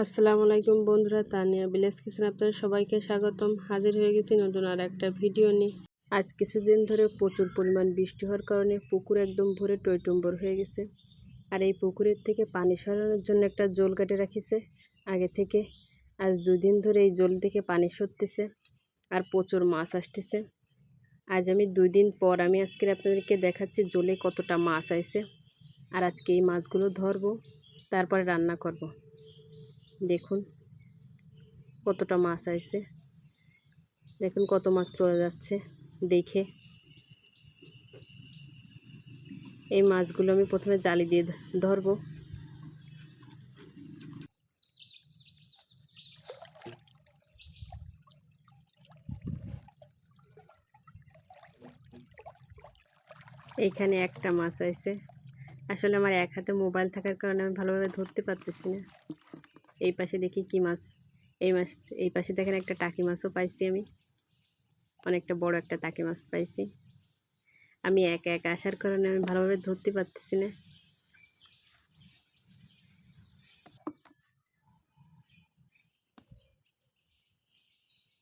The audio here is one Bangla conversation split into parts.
আসসালামু আলাইকুম বন্ধুরা, তানিয়া ভিলেজ কিচেন আপনাদের সবাইকে স্বাগতম। হাজির হয়ে গেছি নতুন আর একটা ভিডিও নিয়ে। আজ কিছুদিন ধরে প্রচুর পরিমাণ বৃষ্টি হওয়ার কারণে পুকুর একদম ভরে টইটম্বর হয়ে গেছে। আর এই পুকুরের থেকে পানি সরানোর জন্য একটা জল কেটে রাখিছে। আগে থেকে আজ দুদিন ধরে এই জল থেকে পানি সরতেছে আর প্রচুর মাছ আসতেছে। আজ আমি দুই দিন পর আমি আজকে আপনাদেরকে দেখাচ্ছি জলে কতটা মাছ আইছে আর আজকে এই মাছগুলো ধরবো, তারপরে রান্না করব। দেখুন, কতটা মাছ আইছে। দেখুন কত মাছ চলে যাচ্ছে, দেখে। এই মাছগুলো আমি প্রথমে জালি দিয়ে ধরবো। এইখানে একটা মাছ আছে আসলে আমার এক হাতে মোবাইল থাকার কারণে আমি ভালোভাবে ধরতে পারতেছি না। এই পাশে দেখি কি মাছ। এই মাছ, এই পাশে দেখেন একটা টাকি মাছও পাইছি আমি। অনেকটা বড় একটা টাকি মাছ পাইছি। আমি একা একা আসার কারণে আমি ভালোভাবে ধরতে পারতেছি না।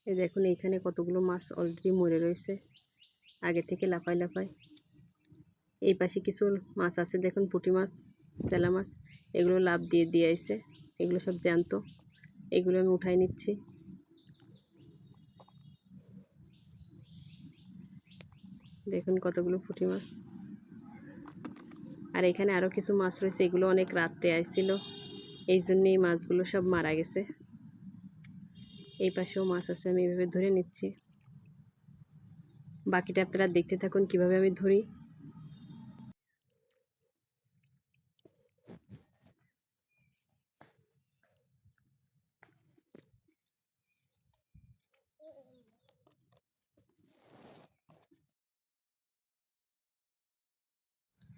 এই দেখুন, এইখানে কতগুলো মাছ অলরেডি মরে রয়েছে। আগে থেকে লাফাই লাফাই এই পাশে কিছু মাছ আছে, দেখুন পুঁটি মাছ সেলা মাছ, এগুলো লাভ দিয়ে দিয়ে আইছে। এগুলো সব জ্যান্ত। এগুলো আমি উঠাই নিচ্ছি। দেখুন কতগুলো পুঁটি মাছ। আর এখানে আরও কিছু মাছ রয়েছে, এগুলো অনেক রাত্রে আইছিল। এই জন্যেই মাছগুলো সব মারা গেছে। এই পাশেও মাছ আছে, আমি এভাবে ধরে নিচ্ছি। বাকিটা আপনারা দেখতে থাকুন, কীভাবে আমি ধরি।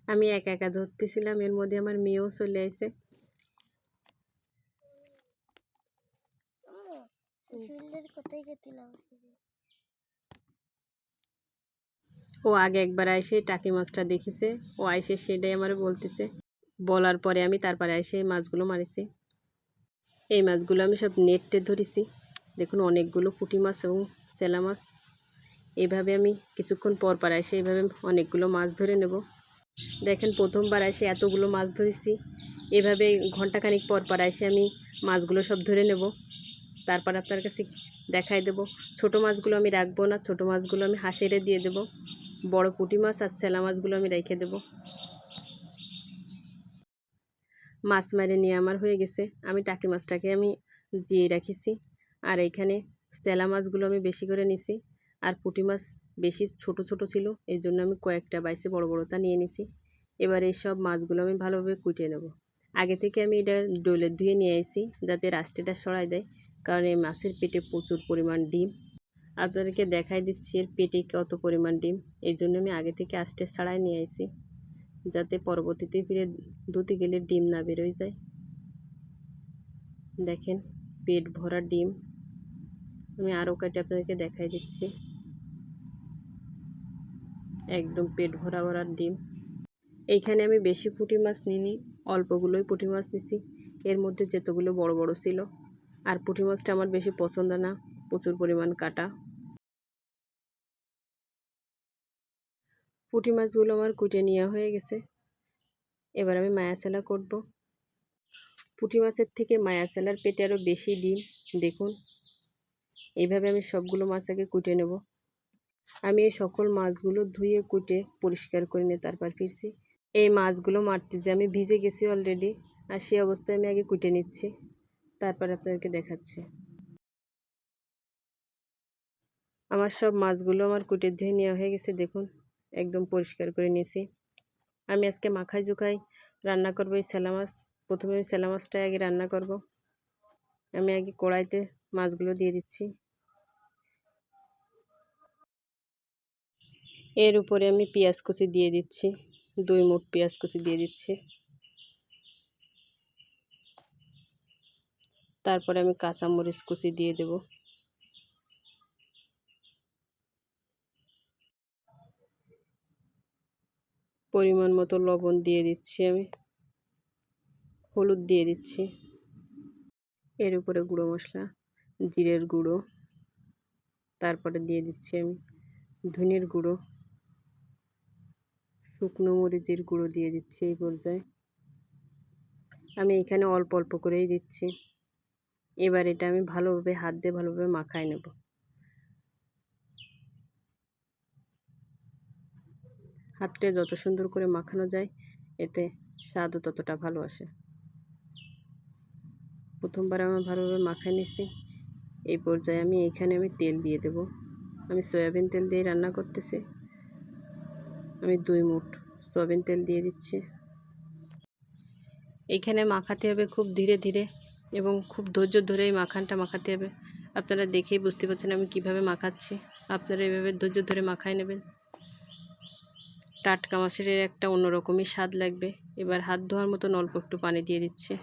আমি একা একা ধরতেছিলাম এর মধ্যে আমার মেয়েও চলে আসে ও আগে একবার এসে টাকি মাছটা দেখেছে ও আইসে সেটাই আমার বলতেছে। বলার পরে আমি তারপরে এসে মাছগুলো মারিছি। এই মাছগুলো আমি সব নেটে ধরেছি। দেখুন অনেকগুলো পুঁটি মাছ এবং সেলা মাছ। এইভাবে আমি কিছুক্ষণ পর পর এসে এইভাবে অনেকগুলো মাছ ধরে নেব। দেখেন প্রথমবার এসে এতগুলো মাছ ধরেছি। এভাবে ঘন্টাখানিক পর পর এসে আমি মাছগুলো সব ধরে নেব। তারপর আপনার কাছে দেখাই দেব। ছোট মাছগুলো আমি রাখব না, ছোট মাছগুলো আমি হাঁসেরে দিয়ে দেব। বড় পুঁটি মাছ আর সেলা মাছগুলো আমি রেখে দেব। মাছ মারে নিয়ে আমার হয়ে গেছে। আমি টাকি মাছটাকে আমি দিয়ে রাখিছি। আর এইখানে সেলা মাছগুলো আমি বেশি করে নিছি। আর পুঁটি মাছ বেশি ছোট ছোট ছিল। এই জন্য আমি কয়েকটা বাইসে বড় বড়টা নিয়ে নিছি। এবার এই সব মাছগুলো আমি ভালোভাবে কুটিয়ে নেব। আগে থেকে আমি এটা ডোলে ধুয়ে নিয়ে আসি যাতে রাস্তাটা সরাই দেয়, কারণ এই মাছের পেটে প্রচুর পরিমাণ ডিম। আপনাদেরকে দেখাই দিচ্ছি এর পেটে কত পরিমাণ ডিম। এই জন্য আমি আগে থেকে আস্তে ছাড়াই নিয়ে আসি যাতে পরবর্তীতে ফিরে ধুতে গেলে ডিম না বেরোয় যায়। দেখেন, পেট ভরা ডিম। আমি আরও কাটে আপনাদেরকে দেখাই দিচ্ছি। একদম পেট ভরা ভরার ডিম। এইখানে আমি বেশি পুঁটি মাছ নিইনি, অল্পগুলোই পুঁটি মাছ নিছি। এর মধ্যে যেতগুলো বড় বড় ছিল। আর পুঁটি মাছটা আমার বেশি পছন্দ না, প্রচুর পরিমাণ কাটা। পুঁটি মাছগুলো আমার কুটে নেওয়া হয়ে গেছে। এবার আমি মায়াসালা করব। পুঁটি মাছের থেকে মায়াসালার পেটে আরও বেশি ডিম, দেখুন। এইভাবে আমি সবগুলো মাছ আগে কুটে নেব। আমি এই সকল মাছগুলো ধুয়ে, কুটে, পরিষ্কার করে নিয়ে তারপর ফিরছি। এই মাছগুলো মারতে যে আমি ভিজে গেছি অলরেডি আর সেই অবস্থায় আমি আগে কুটে নিচ্ছি। তারপর আপনাদেরকে দেখাচ্ছি। আমার সব মাছগুলো আমার কুটে ধুয়ে নেওয়া হয়ে গেছে, দেখুন। একদম পরিষ্কার করে নিয়েছি। আমি আজকে মাখাই জুখাই রান্না করব এই সেলা মাছ। প্রথমে আমি সেলা মাছটাই আগে রান্না করব। আমি আগে কড়াইতে মাছগুলো দিয়ে দিচ্ছি। এর উপরে আমি পেঁয়াজ কুচি দিয়ে দিচ্ছি। দুই মুঠ পেঁয়াজ কুচি দিয়ে দিচ্ছি। তারপরে আমি কাঁচামরিচ কুচি দিয়ে দেব। পরিমাণ মতো লবণ দিয়ে দিচ্ছি আমি। হলুদ দিয়ে দিচ্ছি। এর উপরে গুঁড়ো মশলা, জিরের গুঁড়ো। তারপরে দিয়ে দিচ্ছি আমি ধনের গুঁড়ো। শুকনো মরিচের গুঁড়ো দিয়ে দিচ্ছি এই পর্যায়ে। আমি এখানে অল্প অল্প করেই দিচ্ছি। এবার এটা আমি ভালোভাবে হাত দিয়ে ভালোভাবে মাখায় নেব। হাতটা যত সুন্দর করে মাখানো যায়, এতে স্বাদও ততটা ভালো আসে। প্রথমবার আমি ভালোভাবে মাখায় নিচ্ছি এই পর্যায়ে আমি এইখানে আমি তেল দিয়ে দেব। আমি সয়াবিন তেল দিয়ে রান্না করতেছি। আমি দুই মুঠ সয়াবিন তেল দিয়ে দিচ্ছি। এইখানে মাখাতে হবে খুব ধীরে ধীরে এবং খুব ধৈর্য ধরে এই মাখানটা মাখাতে হবে। আপনারা দেখেই বুঝতে পারছেন আমি কীভাবে মাখাচ্ছি। আপনারা এভাবে ধৈর্য ধরে মাখায় নেবেন। টাটকা মাছের একটা অন্যরকমই স্বাদ লাগবে। এবার হাত ধোয়ার মতন অল্প একটু পানি দিয়ে দিচ্ছি।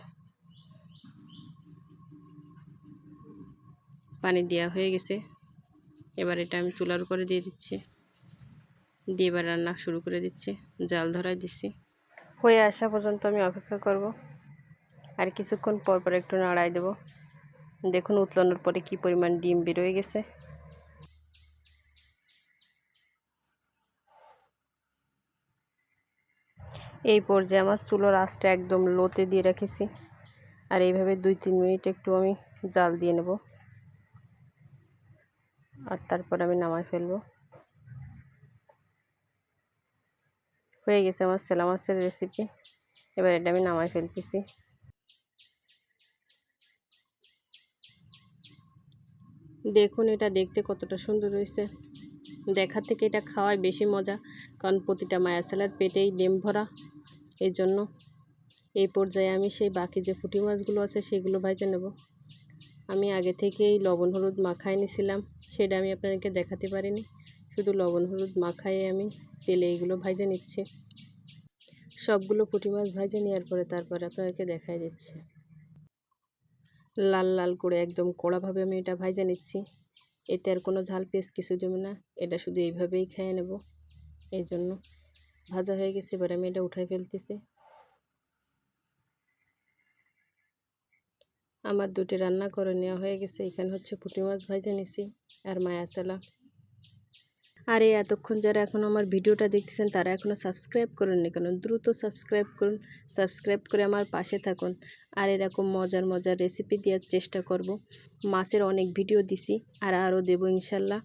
পানি দেওয়া হয়ে গেছে। এবার এটা আমি চুলার উপরে দিয়ে দিচ্ছি। দিয়ে এবার রান্না শুরু করে দিচ্ছি। জাল ধরাই দিচ্ছি। হয়ে আসা পর্যন্ত আমি অপেক্ষা করব। আর কিছুক্ষণ পর পর একটু নাড়াই দেব। দেখুন উতলানোর পরে কি পরিমাণ ডিম বেরোয় গেছে। এই পর্যায়ে আমার চুলোর আঁচটা একদম লোতে দিয়ে রেখেছি। আর এইভাবে দুই তিন মিনিট একটু আমি জাল দিয়ে নেব। আর তারপর আমি নামাই ফেলব। হয়ে গেছে আমার সেলা মাছের রেসিপি এবার এটা আমি নামাই ফেলতেছি। দেখুন, এটা দেখতে কতটা সুন্দর হয়েছে। দেখার থেকে এটা খাওয়ায় বেশি মজা, কারণ প্রতিটা মায়া সেলার পেটেই ডেম ভরা। এই জন্য এই পর্যায়ে আমি সেই বাকি যে পুঁটি মাছগুলো আছে, সেগুলো ভাজে নেব। আমি আগে থেকেই লবণ, হলুদ মাখায় নিছিলাম, সেটা আমি আপনাদেরকে দেখাতে পারিনি। শুধু লবণ, হলুদ মাখায় আমি তেলে এইগুলো ভাজে নিচ্ছি। সবগুলো পুঁটি মাছ ভাজে নেওয়ার পরে তারপরে আপনাদেরকে দেখাই দিচ্ছি। লাল লাল করে একদম কড়াভাবে আমি এটা ভাজে নিচ্ছি। এতে আর কোনো ঝাল পেস কিছু দেবে না, এটা শুধু এইভাবেই খেয়ে নেব। এই জন্য ভাজা হয়ে গেছে, এবার আমি এটা উঠাই ফেলতেছি। আমার দুটি রান্না করে নেওয়া হয়ে গেছে, এখানে হচ্ছে পুঁটি মাছ ভাজে নিছি আর মায়া চালা আর এই এতক্ষণ যারা এখন আমার ভিডিওটা দেখতেছেন, তারা এখনও সাবস্ক্রাইব করেননি কেন? দ্রুত সাবস্ক্রাইব করুন সাবস্ক্রাইব করে আমার পাশে থাকুন। আর এরকম মজার মজার রেসিপি দেওয়ার চেষ্টা করব। মাছের অনেক ভিডিও দিছি, আর আরও দেবো ইনশাল্লাহ।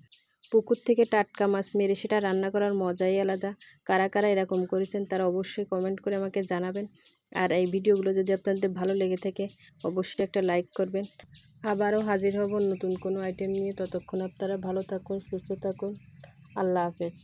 পুকুর থেকে টাটকা মাছ মেরে সেটা রান্না করার মজাই আলাদা। কারা কারা এরকম করেছেন, তারা অবশ্যই কমেন্ট করে আমাকে জানাবেন। আর এই ভিডিওগুলো যদি আপনাদের ভালো লেগে থাকে, অবশ্যই একটা লাইক করবেন। আবারও হাজির হব নতুন কোনো আইটেম নিয়ে। ততক্ষণ আপনারা ভালো থাকুন, সুস্থ থাকুন। আল্লাহ হাফেজ